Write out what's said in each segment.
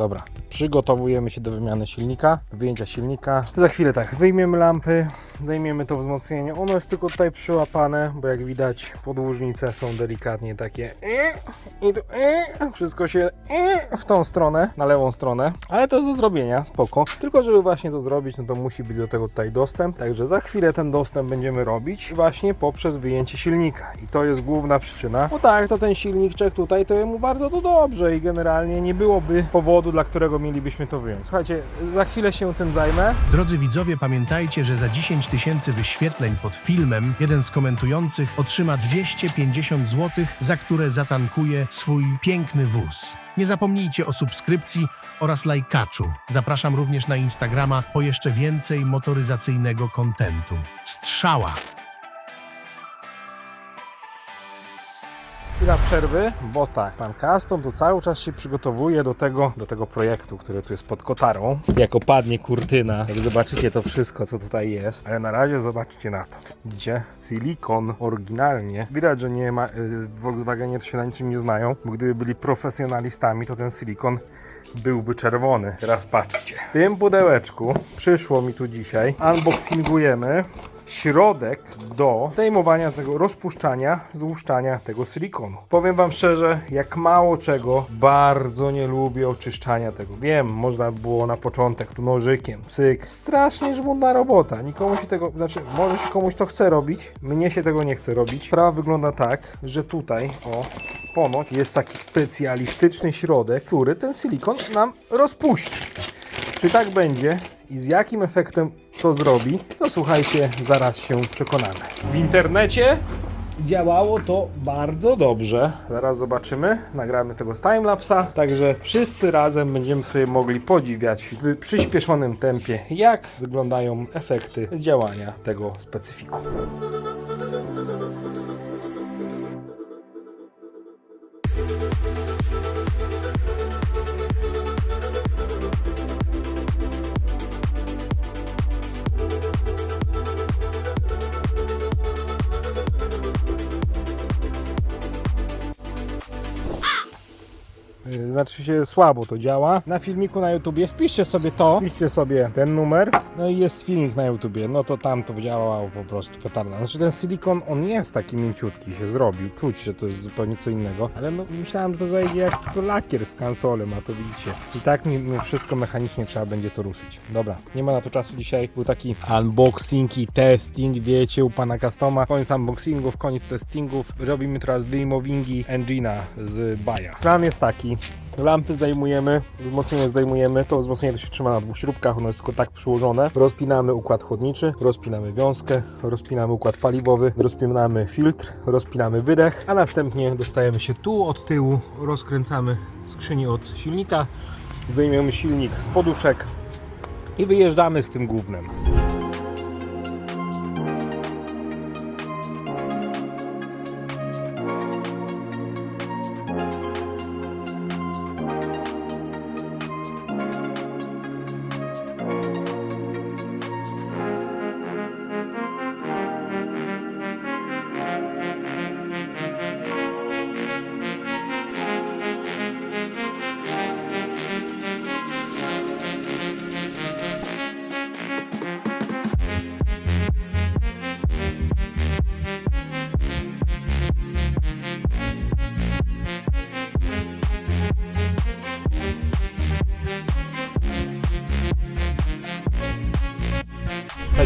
Dobra, przygotowujemy się do wymiany silnika, wyjęcia silnika. Za chwilę tak, wyjmiemy lampy, zdejmiemy to wzmocnienie. Ono jest tylko tutaj przyłapane, bo jak widać podłużnice są delikatnie takie i tu wszystko się w tą stronę, na lewą stronę, ale to jest do zrobienia, spoko. Tylko żeby właśnie to zrobić, no to musi być do tego tutaj dostęp, także za chwilę ten dostęp będziemy robić właśnie poprzez wyjęcie silnika i to jest główna przyczyna. Bo tak, to ten silniczek tutaj, to jemu bardzo to dobrze i generalnie nie byłoby powodu, dla którego mielibyśmy to wyjąć. Słuchajcie, za chwilę się tym zajmę. Drodzy widzowie, pamiętajcie, że za 10 tysięcy wyświetleń pod filmem jeden z komentujących otrzyma 250 zł, za które zatankuje swój piękny wóz. Nie zapomnijcie o subskrypcji oraz lajkaczu. Zapraszam również na Instagrama po jeszcze więcej motoryzacyjnego kontentu. Strzała! Chwila przerwy, bo tak, pan Custom tu cały czas się przygotowuje do tego, do tego projektu, który tu jest pod kotarą. Jak opadnie kurtyna, jak zobaczycie to wszystko, co tutaj jest. Ale na razie zobaczcie na to. Widzicie? Silikon oryginalnie. Widać, że nie ma, y, w Volkswagenie to się na niczym nie znają, bo gdyby byli profesjonalistami, to ten silikon byłby czerwony. Teraz patrzcie. W tym pudełeczku przyszło mi tu dzisiaj. Unboxingujemy środek do zdejmowania tego, rozpuszczania, złuszczania tego silikonu. Powiem Wam szczerze, jak mało czego, bardzo nie lubię oczyszczania tego. Wiem, można było na początek tu nożykiem, cyk. Strasznie żmudna robota. Nikomu się tego, znaczy, może się komuś to chce robić, mnie się tego nie chce robić. Sprawa wygląda tak, że tutaj, o, ponoć jest taki specjalistyczny środek, który ten silikon nam rozpuści. Czy tak będzie i z jakim efektem to zrobi, to słuchajcie, zaraz się przekonamy. W internecie działało to bardzo dobrze. Zaraz zobaczymy, nagramy tego z timelapsa, także wszyscy razem będziemy sobie mogli podziwiać w przyspieszonym tempie, jak wyglądają efekty z działania tego specyfiku. Znaczy się słabo to działa. Na filmiku na YouTubie wpiszcie sobie to, wpiszcie sobie ten numer, no i jest filmik na YouTubie, no to tam to działało po prostu petarda. Znaczy ten silikon, on jest taki mięciutki, się zrobił, czuć, że to jest zupełnie co innego, ale no, myślałem, że to zajdzie jak lakier z kansolem, a to widzicie. I tak mi mi wszystko mechanicznie trzeba będzie to ruszyć. Dobra, nie ma na to czasu dzisiaj, był taki unboxing i testing, wiecie, u pana Customa. Koniec unboxingów, koniec testingów, robimy teraz wyjmowingi engina z baja. Plan jest taki, Lampy zdejmujemy, wzmocnienie zdejmujemy. To wzmocnienie to się trzyma na dwóch śrubkach, ono jest tylko tak przyłożone. Rozpinamy układ chłodniczy, rozpinamy wiązkę, rozpinamy układ paliwowy, rozpinamy filtr, rozpinamy wydech, a następnie dostajemy się tu od tyłu, rozkręcamy skrzynię od silnika, wyjmiemy silnik z poduszek i wyjeżdżamy z tym głównym.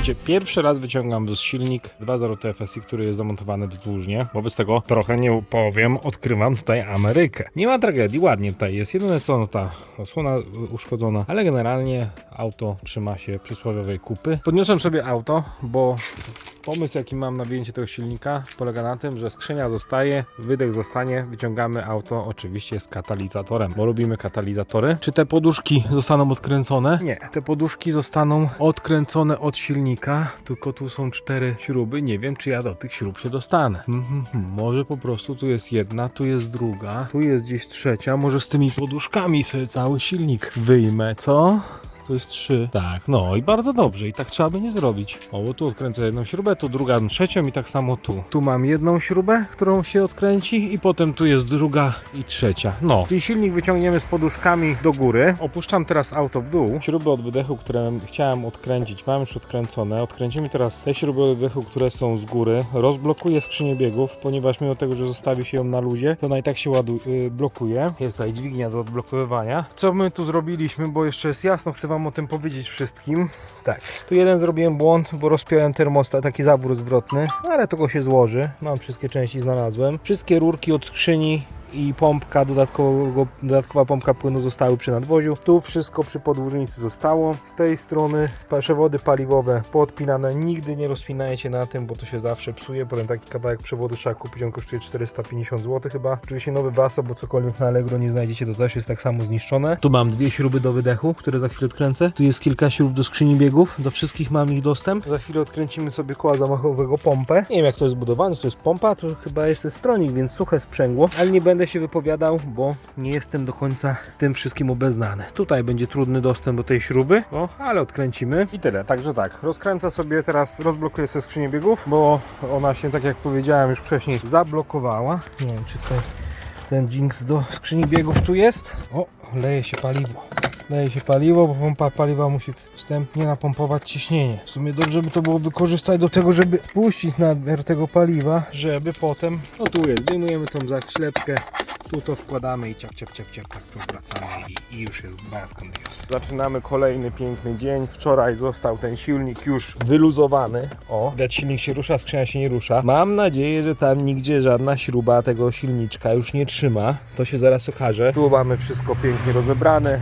Słuchajcie, pierwszy raz wyciągam z silnik 2.0 TFSI, który jest zamontowany wzdłużnie. Wobec tego trochę nie powiem, odkrywam tutaj Amerykę. Nie ma tragedii, ładnie tutaj jest. Jedyne co, no ta osłona uszkodzona, ale generalnie auto trzyma się przysłowiowej kupy. Podniosłem sobie auto, bo pomysł jaki mam na wyjęcie tego silnika polega na tym, że skrzynia zostaje, wydech zostanie, wyciągamy auto oczywiście z katalizatorem, bo lubimy katalizatory. Czy te poduszki zostaną odkręcone? Nie, te poduszki zostaną odkręcone od silnika, tylko tu są cztery śruby, nie wiem czy ja do tych śrub się dostanę. Mhm, może po prostu tu jest jedna, tu jest druga, tu jest gdzieś trzecia, może z tymi poduszkami sobie cały silnik wyjmę, co? To jest trzy. Tak, no i bardzo dobrze. I tak trzeba będzie zrobić. O, bo tu odkręcę jedną śrubę, tu drugą, trzecią i tak samo tu. Tu mam jedną śrubę, którą się odkręci i potem tu jest druga i trzecia. No. I silnik wyciągniemy z poduszkami do góry. Opuszczam teraz auto w dół. Śruby od wydechu, które chciałem odkręcić, mam już odkręcone. Odkręcimy teraz te śruby od wydechu, które są z góry. Rozblokuję skrzynię biegów, ponieważ mimo tego, że zostawi się ją na luzie, to ona i tak się ładu, y, blokuje. Jest tutaj dźwignia do odblokowywania. Co my tu zrobiliśmy, bo jeszcze jest jasno, chcę wam o tym powiedzieć wszystkim. Tak, tu jeden zrobiłem błąd, bo rozpiąłem termostat, taki zawór zwrotny, ale to go się złoży. Mam wszystkie części znalazłem. Wszystkie rurki od skrzyni i pompka dodatkowa pompka płynu zostały przy nadwoziu. Tu wszystko przy podłużnicy zostało. Z tej strony przewody paliwowe poodpinane. Nigdy nie rozpinajcie na tym, bo to się zawsze psuje. Potem taki kawałek przewodu trzeba kupić, on kosztuje 450 zł chyba. Oczywiście nowy waso, bo cokolwiek na Allegro nie znajdziecie, to też jest tak samo zniszczone. Tu mam dwie śruby do wydechu, które za chwilę odkręcę. Tu jest kilka śrub do skrzyni biegów. Do wszystkich mam ich dostęp. Za chwilę odkręcimy sobie koła zamachowego pompę. Nie wiem jak to jest zbudowane, to jest pompa, to chyba jest stronik, więc suche sprzęgło, ale nie będę się wypowiadał, bo nie jestem do końca tym wszystkim obeznany. Tutaj będzie trudny dostęp do tej śruby, ale odkręcimy i tyle. Także tak, rozkręcę sobie teraz, rozblokuję sobie skrzynię biegów, bo ona się, tak jak powiedziałem już wcześniej, zablokowała. Nie wiem, czy tutaj ten jinx do skrzyni biegów tu jest. O, leje się paliwo. Leje się paliwo, bo pompa paliwa musi wstępnie napompować ciśnienie. W sumie dobrze by to było wykorzystać do tego, żeby puścić nadmiar tego paliwa, żeby potem, no tu jest, zdejmujemy tą zaślepkę, tu to wkładamy i ciap, ciap, ciap, ciap, tak powracamy i, i już jest kondios. Zaczynamy kolejny piękny dzień. Wczoraj został ten silnik już wyluzowany. O, widać silnik się rusza, skrzynia się nie rusza. Mam nadzieję, że tam nigdzie żadna śruba tego silniczka już nie trzyma. To się zaraz okaże. Tu mamy wszystko pięknie rozebrane,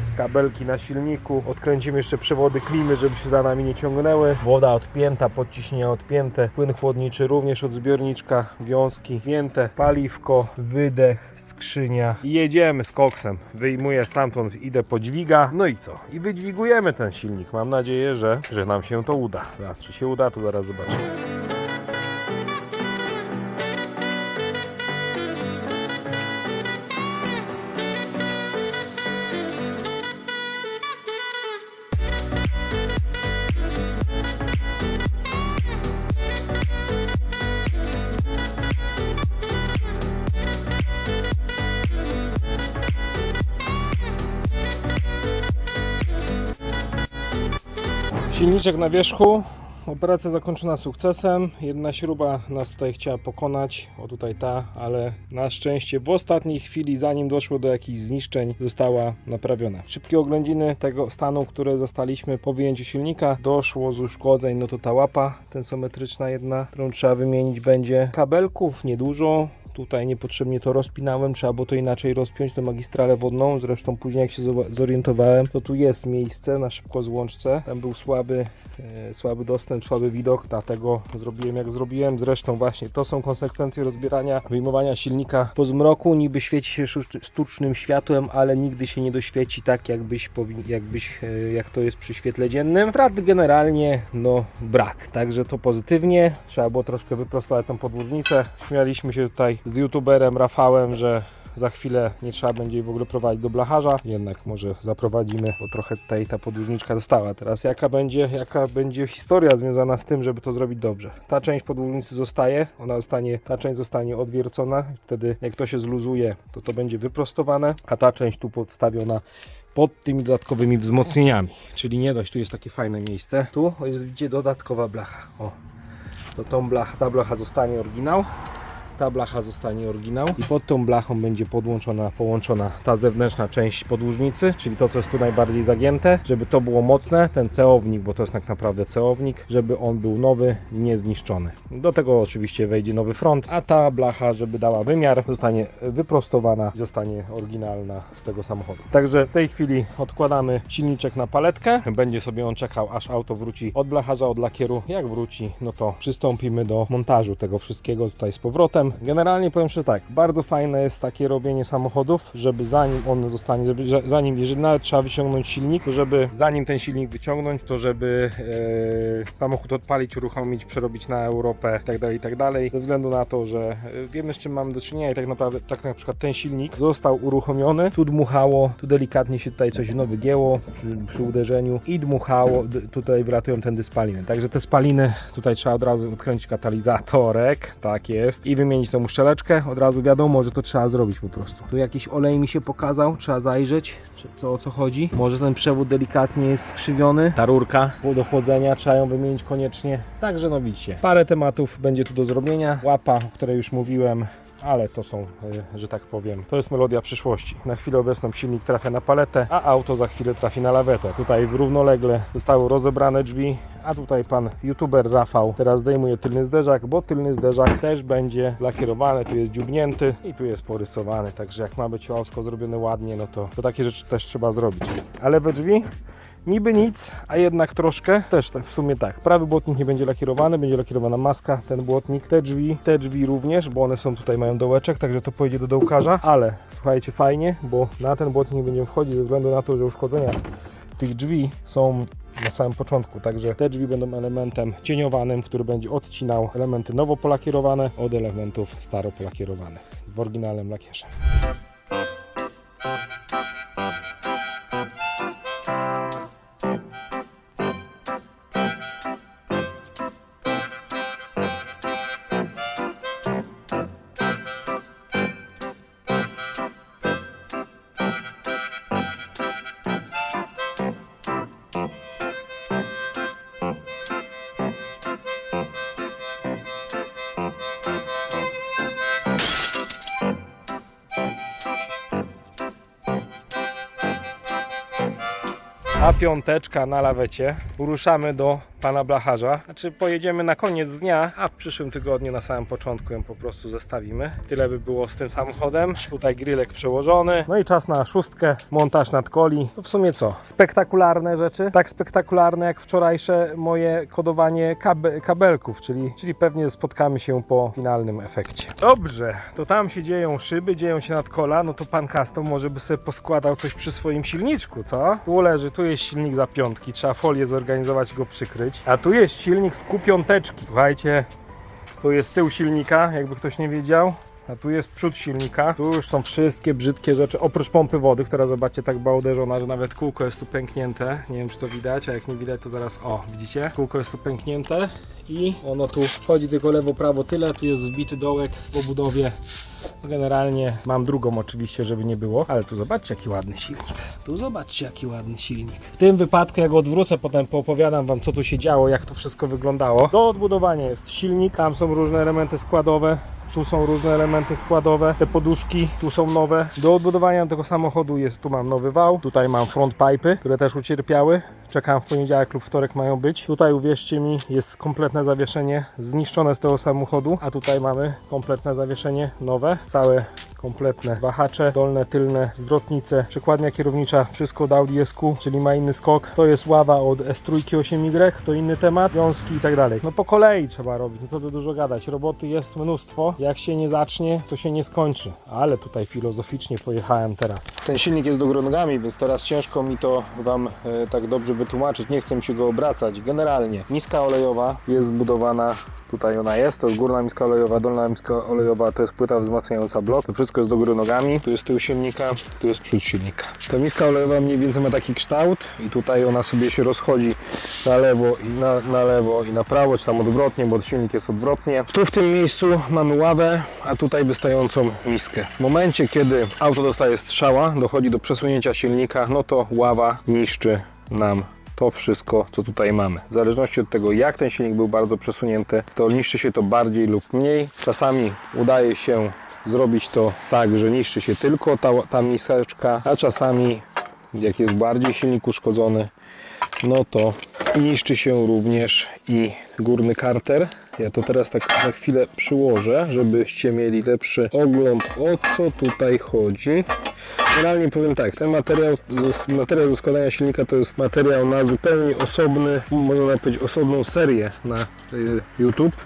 na silniku. Odkręcimy jeszcze przewody klimy, żeby się za nami nie ciągnęły. Woda odpięta, podciśnienia odpięte. Płyn chłodniczy również od zbiorniczka, wiązki pięte, paliwko, wydech, skrzynia. I jedziemy z koksem. Wyjmuję stamtąd, idę po dźwiga. No i co? I wydźwigujemy ten silnik. Mam nadzieję, że, że nam się to uda. Teraz czy się uda, to zaraz zobaczymy. Silniczek na wierzchu. Operacja zakończona sukcesem. Jedna śruba nas tutaj chciała pokonać, o tutaj ta, ale na szczęście w ostatniej chwili, zanim doszło do jakichś zniszczeń, została naprawiona. Szybkie oględziny tego stanu, które zastaliśmy po wyjęciu silnika, doszło z uszkodzeń, no to ta łapa tensometryczna jedna, którą trzeba wymienić będzie. Kabelków niedużo, Tutaj niepotrzebnie to rozpinałem, trzeba było to inaczej rozpiąć, tę magistralę wodną. Zresztą później jak się zorientowałem, to tu jest miejsce na szybko złączce. Tam był słaby, e, słaby dostęp, słaby widok, dlatego zrobiłem jak zrobiłem. Zresztą właśnie to są konsekwencje rozbierania, wyjmowania silnika po zmroku. Niby świeci się sztucznym światłem, ale nigdy się nie doświeci tak, jakbyś, jakbyś e, jak to jest przy świetle dziennym. Strat generalnie no brak, także to pozytywnie. Trzeba było troszkę wyprostować tą podłużnicę. Śmialiśmy się tutaj z youtuberem Rafałem, że za chwilę nie trzeba będzie jej w ogóle prowadzić do blacharza, jednak może zaprowadzimy, bo trochę tutaj ta podłużniczka dostała. Teraz jaka będzie, jaka będzie historia związana z tym, żeby to zrobić dobrze. Ta część podłużnicy zostaje, ona zostanie, ta część zostanie odwiercona, wtedy jak to się zluzuje, to to będzie wyprostowane, a ta część tu podstawiona pod tymi dodatkowymi wzmocnieniami. Czyli nie dość, tu jest takie fajne miejsce. Tu jest widzicie dodatkowa blacha. O, to tą blach, ta blacha zostanie oryginał ta blacha zostanie oryginał i pod tą blachą będzie podłączona, połączona ta zewnętrzna część podłużnicy, czyli to co jest tu najbardziej zagięte, żeby to było mocne, ten ceownik, bo to jest tak naprawdę ceownik, żeby on był nowy, niezniszczony. Do tego oczywiście wejdzie nowy front, a ta blacha, żeby dała wymiar, zostanie wyprostowana i zostanie oryginalna z tego samochodu. Także w tej chwili odkładamy silniczek na paletkę, będzie sobie on czekał aż auto wróci od blacharza, od lakieru. Jak wróci, no to przystąpimy do montażu tego wszystkiego tutaj z powrotem. Generalnie powiem Ci tak, bardzo fajne jest takie robienie samochodów, żeby zanim on zostanie, żeby, że, zanim, jeżeli nawet trzeba wyciągnąć silnik, to żeby zanim ten silnik wyciągnąć, to żeby e, samochód odpalić, uruchomić, przerobić na Europę itd., tak itd. Ze względu na to, że e, wiemy z czym mamy do czynienia i tak naprawdę, tak na przykład ten silnik został uruchomiony, tu dmuchało, tu delikatnie się tutaj coś no wygięło przy, przy uderzeniu i dmuchało, tutaj wylatują tędy spaliny. Także te spaliny, tutaj trzeba od razu odkręcić katalizatorek, tak jest, i wymienić tą uszczeleczkę. Od razu wiadomo, że to trzeba zrobić po prostu. Tu jakiś olej mi się pokazał, trzeba zajrzeć, czy, co o co chodzi. Może ten przewód delikatnie jest skrzywiony. Ta rurka do chłodzenia trzeba ją wymienić koniecznie. Także no widzicie, parę tematów będzie tu do zrobienia. Łapa, o której już mówiłem, ale to są, y, że tak powiem, to jest melodia przyszłości. Na chwilę obecną silnik trafia na paletę, a auto za chwilę trafi na lawetę. Tutaj równolegle zostały rozebrane drzwi, a tutaj pan youtuber Rafał teraz zdejmuje tylny zderzak, bo tylny zderzak też będzie lakierowany, tu jest dziubnięty i tu jest porysowany, także jak ma być autko zrobione ładnie, no to, to takie rzeczy też trzeba zrobić. Ale we drzwi Niby nic, a jednak troszkę. Też tak, w sumie tak. Prawy błotnik nie będzie lakierowany, będzie lakierowana maska, ten błotnik, te drzwi, te drzwi również, bo one są tutaj, mają dołeczek, także to pojedzie do dołkarza. Ale słuchajcie, fajnie, bo na ten błotnik nie będziemy wchodzić ze względu na to, że uszkodzenia tych drzwi są na samym początku, także te drzwi będą elementem cieniowanym, który będzie odcinał elementy nowo polakierowane od elementów staro polakierowanych w oryginalnym lakierze. Piąteczka na lawecie. Uruszamy do pana blacharza. Znaczy pojedziemy na koniec dnia, a w przyszłym tygodniu na samym początku ją po prostu zestawimy. Tyle by było z tym samochodem. Tutaj grillek przełożony. No i czas na szóstkę, montaż nadkoli. To w sumie co? Spektakularne rzeczy. Tak spektakularne jak wczorajsze moje kodowanie kabe kabelków, czyli, czyli pewnie spotkamy się po finalnym efekcie. Dobrze, to tam się dzieją szyby, dzieją się nadkola, no to pan custom może by sobie poskładał coś przy swoim silniczku, co? Tu leży, tu jest silnik za piątki, trzeba folię zorganizować go przykryć. A tu jest silnik z kupiąteczki. Słuchajcie, tu jest tył silnika, jakby ktoś nie wiedział. A tu jest przód silnika. Tu już są wszystkie brzydkie rzeczy, oprócz pompy wody, która zobaczcie tak była uderzona, że nawet kółko jest tu pęknięte. Nie wiem czy to widać, a jak nie widać to zaraz, o widzicie? Kółko jest tu pęknięte i ono tu chodzi tylko lewo, prawo tyle. Tu jest wbity dołek w obudowie. Generalnie mam drugą oczywiście, żeby nie było, ale tu zobaczcie jaki ładny silnik. Tu zobaczcie jaki ładny silnik. W tym wypadku jak go odwrócę, potem poopowiadam wam co tu się działo, jak to wszystko wyglądało. Do odbudowania jest silnik, tam są różne elementy składowe. Tu są różne elementy składowe, te poduszki tu są nowe. Do odbudowania tego samochodu jest, tu mam nowy wał, tutaj mam front pipe, które też ucierpiały. Czekam w poniedziałek lub wtorek mają być. Tutaj uwierzcie mi, jest kompletne zawieszenie zniszczone z tego samochodu, a tutaj mamy kompletne zawieszenie nowe, całe kompletne wahacze, dolne, tylne, zwrotnice, przekładnia kierownicza, wszystko od Audi SQ, czyli ma inny skok. To jest ława od S3 8Y, to inny temat, wiązki i tak dalej. No po kolei trzeba robić, no co tu dużo gadać. Roboty jest mnóstwo, jak się nie zacznie, to się nie skończy. Ale tutaj filozoficznie pojechałem teraz. Ten silnik jest do góry nogami, więc teraz ciężko mi to Wam e, tak dobrze wytłumaczyć, nie chcę mi się go obracać. Generalnie niska olejowa jest zbudowana Tutaj ona jest, to jest górna miska olejowa, dolna miska olejowa, to jest płyta wzmacniająca blok. To wszystko jest do góry nogami. Tu jest tył silnika, tu jest przód silnika. Ta miska olejowa mniej więcej ma taki kształt i tutaj ona sobie się rozchodzi na lewo i na, na lewo i na prawo, czy tam odwrotnie, bo silnik jest odwrotnie. Tu w tym miejscu mamy ławę, a tutaj wystającą miskę. W momencie, kiedy auto dostaje strzała, dochodzi do przesunięcia silnika, no to ława niszczy nam to wszystko, co tutaj mamy. W zależności od tego, jak ten silnik był bardzo przesunięty, to niszczy się to bardziej lub mniej. Czasami udaje się zrobić to tak, że niszczy się tylko ta, ta miseczka, a czasami, jak jest bardziej silnik uszkodzony, no to niszczy się również i górny karter. Ja to teraz tak na chwilę przyłożę, żebyście mieli lepszy ogląd o co tutaj chodzi. Generalnie powiem tak, ten materiał, materiał do składania silnika to jest materiał na zupełnie osobny, można powiedzieć osobną serię na y, YouTube.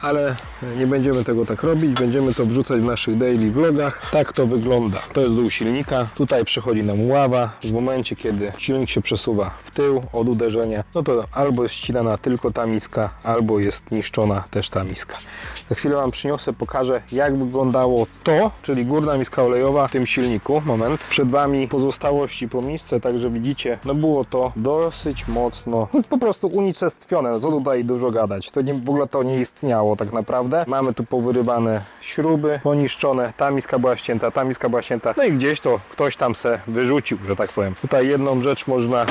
Ale nie będziemy tego tak robić, będziemy to wrzucać w naszych daily vlogach. Tak to wygląda. To jest dół silnika, tutaj przychodzi nam ława. W momencie, kiedy silnik się przesuwa w tył od uderzenia, no to albo jest ścinana tylko ta miska, albo jest niszczona też ta miska. Za chwilę Wam przyniosę, pokażę jak wyglądało to, czyli górna miska olejowa w tym silniku. Moment. Przed Wami pozostałości po misce, także widzicie, no było to dosyć mocno, no, po prostu unicestwione. No co tutaj dużo gadać. To nie, w ogóle to nie istniało tak naprawdę. Mamy tu powyrywane śruby, poniszczone. Ta miska była ścięta, ta miska była ścięta. No i gdzieś to ktoś tam se wyrzucił, że tak powiem. Tutaj jedną rzecz można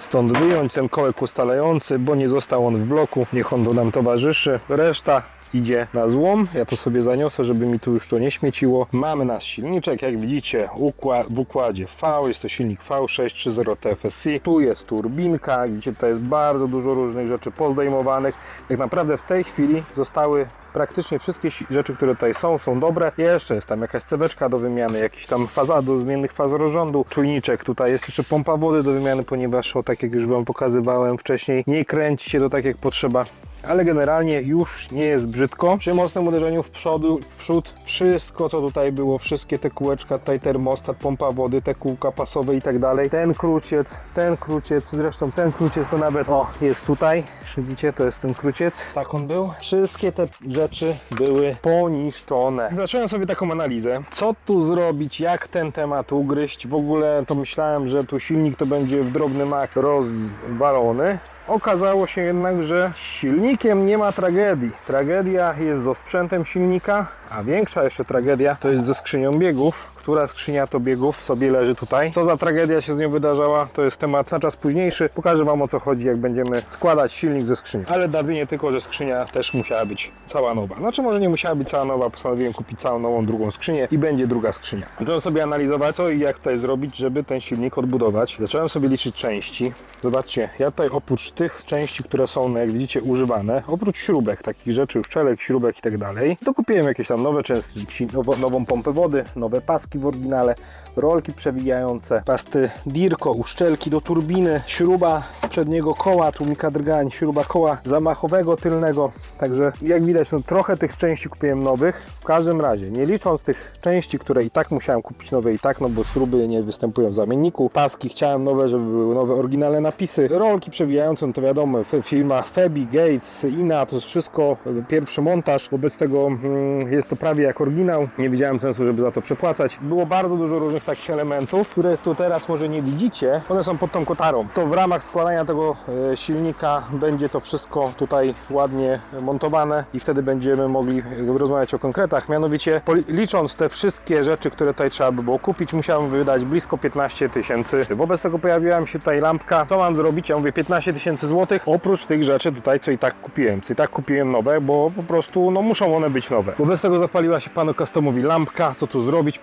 stąd wyjąć, ten kołek ustalający, bo nie został on w bloku. Niech on tu nam towarzyszy. Reszta idzie na złom. Ja to sobie zaniosę, żeby mi tu już to nie śmieciło. Mamy nasz silniczek, jak widzicie, ukła- w układzie V. Jest to silnik V630 TFSI. Tu jest turbinka, widzicie, tutaj jest bardzo dużo różnych rzeczy pozdejmowanych. Tak naprawdę w tej chwili zostały praktycznie wszystkie rzeczy, które tutaj są, są dobre. Jeszcze jest tam jakaś ceweczka do wymiany, jakiś tam faza do zmiennych faz rozrządu, czujniczek. Tutaj jest jeszcze pompa wody do wymiany, ponieważ o tak jak już Wam pokazywałem wcześniej, nie kręci się to tak jak potrzeba. Ale generalnie już nie jest brzydko. Przy mocnym uderzeniu w, przodu, w przód wszystko co tutaj było, wszystkie te kółeczka, tutaj termostat, pompa wody, te kółka pasowe i tak dalej. Ten kruciec, ten kruciec, zresztą ten kruciec to nawet, o, jest tutaj, widzicie, to jest ten kruciec. Tak on był. Wszystkie te rzeczy były poniszczone. Zacząłem sobie taką analizę, co tu zrobić, jak ten temat ugryźć. W ogóle to myślałem, że tu silnik to będzie w drobny mak rozwalony. Okazało się jednak, że z silnikiem nie ma tragedii. Tragedia jest ze sprzętem silnika, a większa jeszcze tragedia to jest ze skrzynią biegów. Która skrzynia to biegów sobie leży tutaj. Co za tragedia się z nią wydarzała, to jest temat na czas późniejszy. Pokażę Wam o co chodzi, jak będziemy składać silnik ze skrzyni. Ale darwienie tylko, że skrzynia też musiała być cała nowa. Znaczy może nie musiała być cała nowa, postanowiłem kupić całą nową drugą skrzynię i będzie druga skrzynia. Zacząłem sobie analizować co i jak tutaj zrobić, żeby ten silnik odbudować. Zacząłem sobie liczyć części. Zobaczcie, ja tutaj oprócz tych części, które są, no jak widzicie, używane, oprócz śrubek, takich rzeczy, uszczelek, śrubek i tak dalej, dokupiłem jakieś tam nowe części, nową pompę wody, nowe paski w oryginale, rolki przewijające, pasty Dirko, uszczelki do turbiny, śruba przedniego koła, tłumika drgań, śruba koła zamachowego tylnego. Także jak widać, no, trochę tych części kupiłem nowych. W każdym razie, nie licząc tych części, które i tak musiałem kupić nowe i tak, no bo śruby nie występują w zamienniku. Paski chciałem nowe, żeby były nowe oryginalne napisy. Rolki przewijające, no to wiadomo, w firmach Febi, Gates, Ina, to jest wszystko e, pierwszy montaż. Wobec tego mm, jest to prawie jak oryginał. Nie widziałem sensu, żeby za to przepłacać. Było bardzo dużo różnych takich elementów, które tu teraz może nie widzicie. One są pod tą kotarą. To w ramach składania tego e, silnika będzie to wszystko tutaj ładnie montowane i wtedy będziemy mogli e, rozmawiać o konkretach. Mianowicie licząc te wszystkie rzeczy, które tutaj trzeba by było kupić, musiałem wydać blisko 15 tysięcy. Wobec tego pojawiła mi się tutaj lampka. Co mam zrobić? Ja mówię 15 tysięcy złotych oprócz tych rzeczy tutaj, co i tak kupiłem. Co i tak kupiłem nowe, bo po prostu no, muszą one być nowe. Wobec tego zapaliła się panu customowi lampka, co tu zrobić,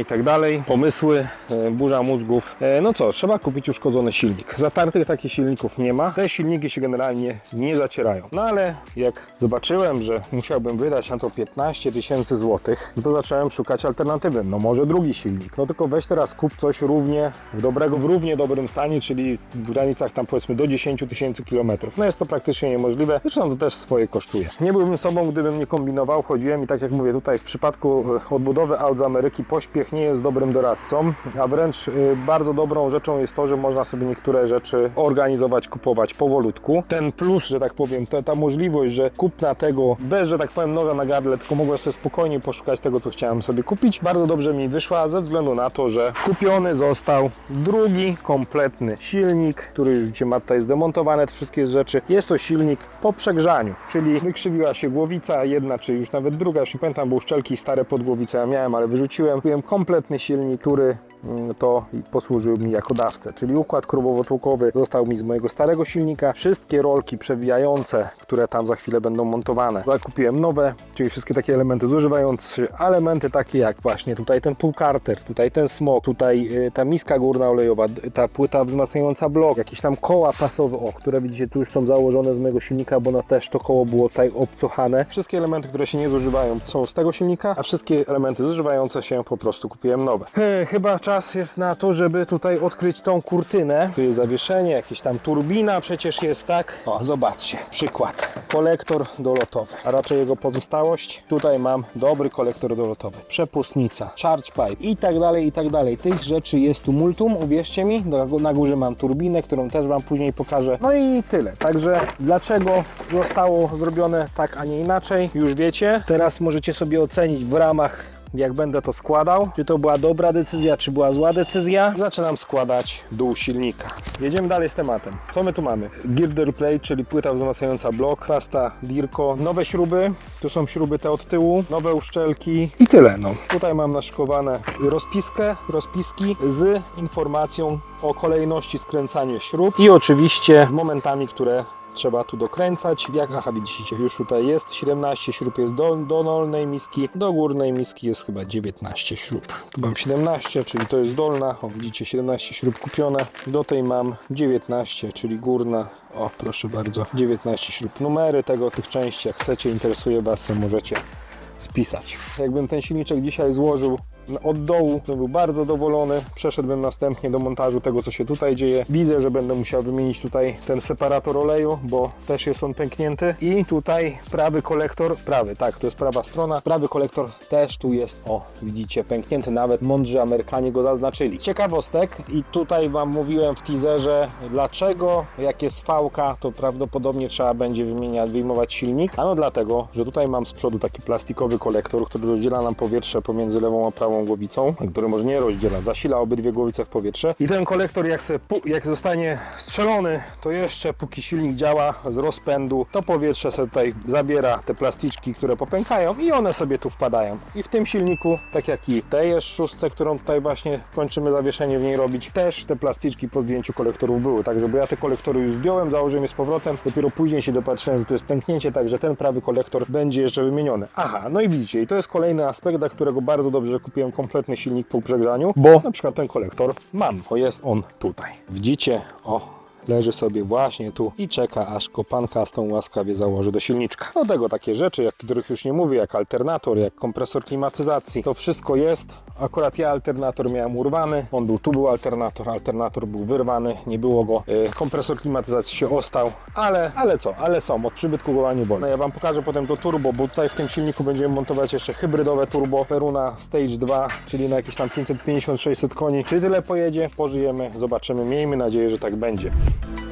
i tak dalej, pomysły, e, burza mózgów. E, no co, trzeba kupić uszkodzony silnik. Zatartych takich silników nie ma. Te silniki się generalnie nie zacierają. No ale jak zobaczyłem, że musiałbym wydać na to 15 tysięcy złotych, to zacząłem szukać alternatywy. No może drugi silnik. No tylko weź teraz kup coś równie dobrego, w równie dobrym stanie, czyli w granicach tam powiedzmy do 10 tysięcy kilometrów. No jest to praktycznie niemożliwe. Zresztą to też swoje kosztuje. Nie byłbym sobą, gdybym nie kombinował. Chodziłem i tak jak mówię tutaj w przypadku e, odbudowy aut z Ameryki pośpiech nie jest dobrym doradcą, a wręcz y, bardzo dobrą rzeczą jest to, że można sobie niektóre rzeczy organizować, kupować powolutku. Ten plus, że tak powiem, ta, ta możliwość, że kupna tego bez, że tak powiem, noża na gardle, tylko mogłem sobie spokojnie poszukać tego, co chciałem sobie kupić, bardzo dobrze mi wyszła ze względu na to, że kupiony został drugi kompletny silnik, który już gdzie ma tutaj zdemontowane te wszystkie rzeczy. Jest to silnik po przegrzaniu, czyli wykrzywiła się głowica, jedna czy już nawet druga, już nie pamiętam, bo uszczelki stare pod głowicę ja miałem, ale wyrzuciłem. Kupiłem kompletny silnik, który mm, to posłużył mi jako dawcę, czyli układ krubowo-tłukowy został mi z mojego starego silnika. Wszystkie rolki przewijające, które tam za chwilę będą montowane, zakupiłem nowe, czyli wszystkie takie elementy zużywając elementy takie jak właśnie tutaj ten półkarter, tutaj ten smok, tutaj y, ta miska górna olejowa, ta płyta wzmacniająca blok, jakieś tam koła pasowe, o, które widzicie tu już są założone z mojego silnika, bo no też to koło było tutaj obcochane. Wszystkie elementy, które się nie zużywają są z tego silnika, a wszystkie elementy zużywające się po prostu kupiłem nowe. Chyba czas jest na to, żeby tutaj odkryć tą kurtynę. Tu jest zawieszenie, jakieś tam turbina przecież jest, tak? O, zobaczcie, przykład. Kolektor dolotowy, a raczej jego pozostałość. Tutaj mam dobry kolektor dolotowy. Przepustnica, charge pipe i tak dalej, i tak dalej. Tych rzeczy jest tu multum, uwierzcie mi. Na górze mam turbinę, którą też Wam później pokażę. No i tyle. Także dlaczego zostało zrobione tak, a nie inaczej, już wiecie. Teraz możecie sobie ocenić w ramach jak będę to składał, czy to była dobra decyzja, czy była zła decyzja. Zaczynam składać dół silnika. Jedziemy dalej z tematem. Co my tu mamy? Girder plate, czyli płyta wzmacniająca blok, rasta Dirko, nowe śruby, tu są śruby te od tyłu, nowe uszczelki i tyle. No. Tutaj mam naszykowane rozpiskę, rozpiski z informacją o kolejności skręcania śrub i oczywiście z momentami, które trzeba tu dokręcać. Jak aha, widzicie, już tutaj jest 17 śrub jest do, do dolnej miski, do górnej miski jest chyba 19 śrub. Tu mam 17, czyli to jest dolna, o widzicie 17 śrub kupione. Do tej mam 19, czyli górna. O, proszę bardzo, 19 śrub. Numery tego, tych części, jak chcecie, interesuje Was, możecie spisać. Jakbym ten silniczek dzisiaj złożył od dołu, to był bardzo zadowolony. Przeszedłbym następnie do montażu tego, co się tutaj dzieje. Widzę, że będę musiał wymienić tutaj ten separator oleju, bo też jest on pęknięty. I tutaj prawy kolektor, prawy, tak, to jest prawa strona. Prawy kolektor też tu jest, o, widzicie, pęknięty. Nawet mądrzy Amerykanie go zaznaczyli. Ciekawostek i tutaj Wam mówiłem w teaserze, dlaczego, jak jest fałka, to prawdopodobnie trzeba będzie wymieniać, wyjmować silnik. Ano dlatego, że tutaj mam z przodu taki plastikowy kolektor, który rozdziela nam powietrze pomiędzy lewą a prawą głowicą, który może nie rozdziela, zasila obydwie głowice w powietrze. I ten kolektor, jak, se, jak zostanie strzelony, to jeszcze póki silnik działa z rozpędu, to powietrze sobie tutaj zabiera te plasticzki, które popękają i one sobie tu wpadają. I w tym silniku, tak jak i tej szóstce, którą tutaj właśnie kończymy zawieszenie w niej robić, też te plasticzki po zdjęciu kolektorów były. Także bo ja te kolektory już zdjąłem, założyłem je z powrotem, dopiero później się dopatrzyłem, że to jest pęknięcie, także ten prawy kolektor będzie jeszcze wymieniony. Aha, no i widzicie, i to jest kolejny aspekt, dla którego bardzo dobrze że kupiłem kompletny silnik po przegrzaniu, bo na przykład ten kolektor mam, bo jest on tutaj. Widzicie, o, leży sobie właśnie tu i czeka, aż go pan custom łaskawie założy do silniczka. Do tego takie rzeczy, jak których już nie mówię, jak alternator, jak kompresor klimatyzacji. To wszystko jest. Akurat ja alternator miałem urwany. On był, tu był alternator, alternator był wyrwany, nie było go. Yy, kompresor klimatyzacji się ostał, ale, ale co, ale są, od przybytku głowa nie boli. No ja wam pokażę potem to turbo, bo tutaj w tym silniku będziemy montować jeszcze hybrydowe turbo Peruna Stage 2, czyli na jakieś tam 550-600 koni. Czy tyle pojedzie? Pożyjemy, zobaczymy. Miejmy nadzieję, że tak będzie. Bye.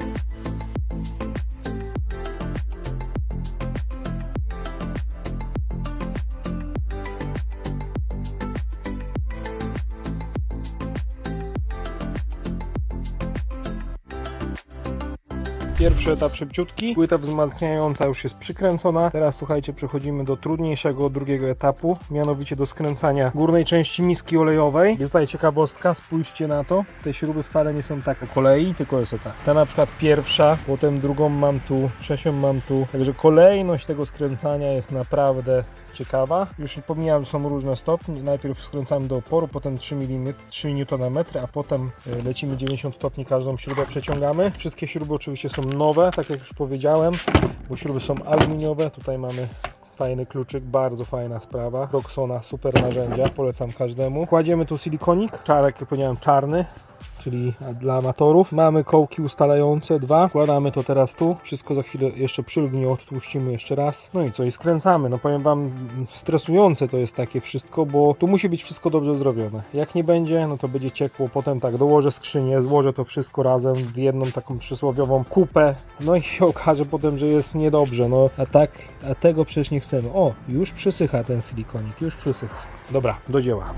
Pierwszy etap szybciutki. Płyta wzmacniająca już jest przykręcona. Teraz słuchajcie, przechodzimy do trudniejszego drugiego etapu, mianowicie do skręcania górnej części miski olejowej. I tutaj ciekawostka, spójrzcie na to. Te śruby wcale nie są tak po kolei, tylko jest o tak. Ta na przykład pierwsza, potem drugą mam tu, trzecią mam tu. Także kolejność tego skręcania jest naprawdę ciekawa. Już pomijam, że są różne stopnie. Najpierw skręcamy do oporu, potem 3 mm, 3 Nm, a potem y, lecimy 90 stopni, każdą śrubę przeciągamy. Wszystkie śruby oczywiście są nowe, tak jak już powiedziałem, bo śruby są aluminiowe. Tutaj mamy Fajny kluczyk, bardzo fajna sprawa. Roxona, super narzędzia, polecam każdemu. Kładziemy tu silikonik, czarek, jak powiedziałem, czarny, czyli dla amatorów. Mamy kołki ustalające, dwa. Wkładamy to teraz tu. Wszystko za chwilę jeszcze przylgnie, odtłuścimy jeszcze raz. No i co, i skręcamy. No powiem Wam, stresujące to jest takie wszystko, bo tu musi być wszystko dobrze zrobione. Jak nie będzie, no to będzie ciekło. Potem tak, dołożę skrzynię, złożę to wszystko razem w jedną taką przysłowiową kupę. No i się okaże potem, że jest niedobrze. No a tak, a tego przecież nie chcemy. O, już przysycha ten silikonik, już przysycha. Dobra, do dzieła.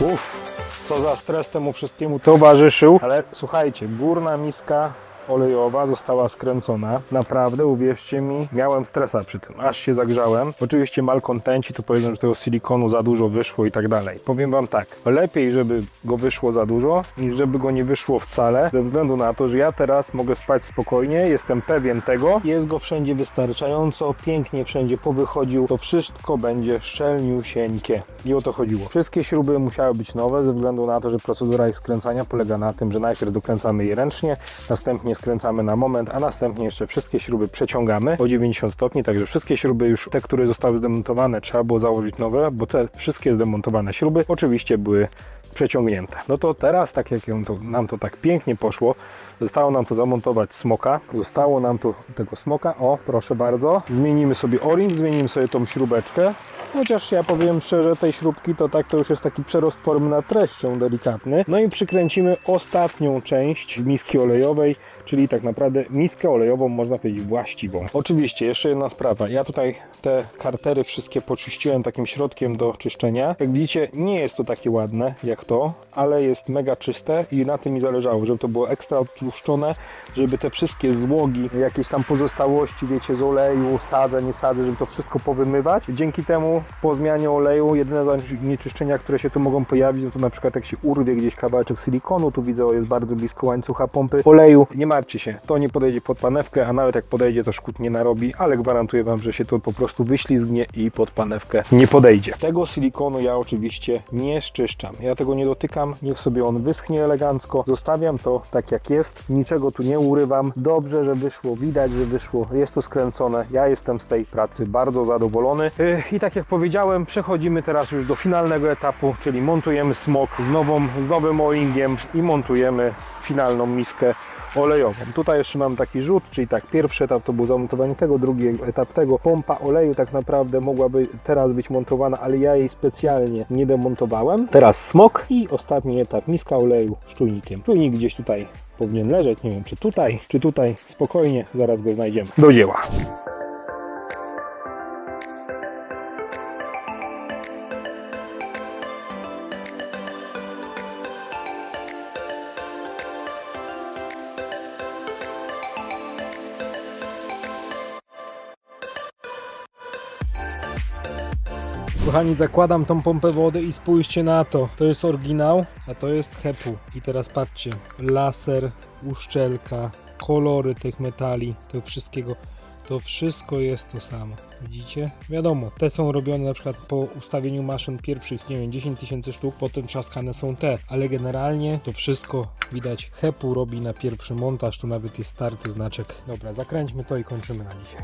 Uff, co za stres temu wszystkiemu towarzyszył. Ale słuchajcie, górna miska olejowa została skręcona. Naprawdę, uwierzcie mi, miałem stresa przy tym, aż się zagrzałem. Oczywiście malkontenci to powiedzą, że tego silikonu za dużo wyszło i tak dalej. Powiem Wam tak, lepiej, żeby go wyszło za dużo, niż żeby go nie wyszło wcale, ze względu na to, że ja teraz mogę spać spokojnie, jestem pewien tego, jest go wszędzie wystarczająco, pięknie wszędzie powychodził, to wszystko będzie szczelniusieńkie. I o to chodziło. Wszystkie śruby musiały być nowe, ze względu na to, że procedura ich skręcania polega na tym, że najpierw dokręcamy je ręcznie, następnie skręcamy na moment, a następnie jeszcze wszystkie śruby przeciągamy o 90 stopni, także wszystkie śruby już te, które zostały zdemontowane, trzeba było założyć nowe, bo te wszystkie zdemontowane śruby oczywiście były przeciągnięte. No to teraz, tak jak nam to tak pięknie poszło, zostało nam to zamontować smoka, zostało nam tu tego smoka, o proszę bardzo, zmienimy sobie o-ring, zmienimy sobie tą śrubeczkę, Chociaż ja powiem szczerze, tej śrubki to tak to już jest taki przerost formy na treścią delikatny. No i przykręcimy ostatnią część miski olejowej, czyli tak naprawdę miskę olejową można powiedzieć właściwą. Oczywiście jeszcze jedna sprawa. Ja tutaj te kartery wszystkie poczyściłem takim środkiem do czyszczenia. Jak widzicie, nie jest to takie ładne jak to, ale jest mega czyste i na tym mi zależało, żeby to było ekstra odtłuszczone, żeby te wszystkie złogi, jakieś tam pozostałości, wiecie, z oleju, sadzę, nie sadzę, żeby to wszystko powymywać. Dzięki temu po zmianie oleju jedyne zanieczyszczenia, które się tu mogą pojawić, no to na przykład jak się urwie gdzieś kawałeczek silikonu, tu widzę, jest bardzo blisko łańcucha pompy oleju. Nie martwcie się, to nie podejdzie pod panewkę, a nawet jak podejdzie, to szkód nie narobi, ale gwarantuję Wam, że się to po prostu wyślizgnie i pod panewkę nie podejdzie. Tego silikonu ja oczywiście nie szczyszczam. Ja tego nie dotykam, niech sobie on wyschnie elegancko. Zostawiam to tak jak jest, niczego tu nie urywam. Dobrze, że wyszło, widać, że wyszło, jest to skręcone. Ja jestem z tej pracy bardzo zadowolony. Yy, I tak jak powiedziałem, przechodzimy teraz już do finalnego etapu, czyli montujemy smok z, nową, z nowym o-ringiem i montujemy finalną miskę olejową. Tutaj jeszcze mam taki rzut, czyli tak, pierwszy etap to był zamontowanie tego, drugi etap tego. Pompa oleju tak naprawdę mogłaby teraz być montowana, ale ja jej specjalnie nie demontowałem. Teraz smok i ostatni etap, miska oleju z czujnikiem. Czujnik gdzieś tutaj powinien leżeć, nie wiem czy tutaj, czy tutaj, spokojnie, zaraz go znajdziemy. Do dzieła. Kochani, zakładam tą pompę wody i spójrzcie na to. To jest oryginał, a to jest hepu. I teraz patrzcie, laser, uszczelka, kolory tych metali, tego wszystkiego. To wszystko jest to samo. Widzicie? Wiadomo, te są robione na przykład po ustawieniu maszyn pierwszych, nie wiem, 10 tysięcy sztuk, potem trzaskane są te, ale generalnie to wszystko widać. Hepu robi na pierwszy montaż, tu nawet jest starty znaczek. Dobra, zakręćmy to i kończymy na dzisiaj.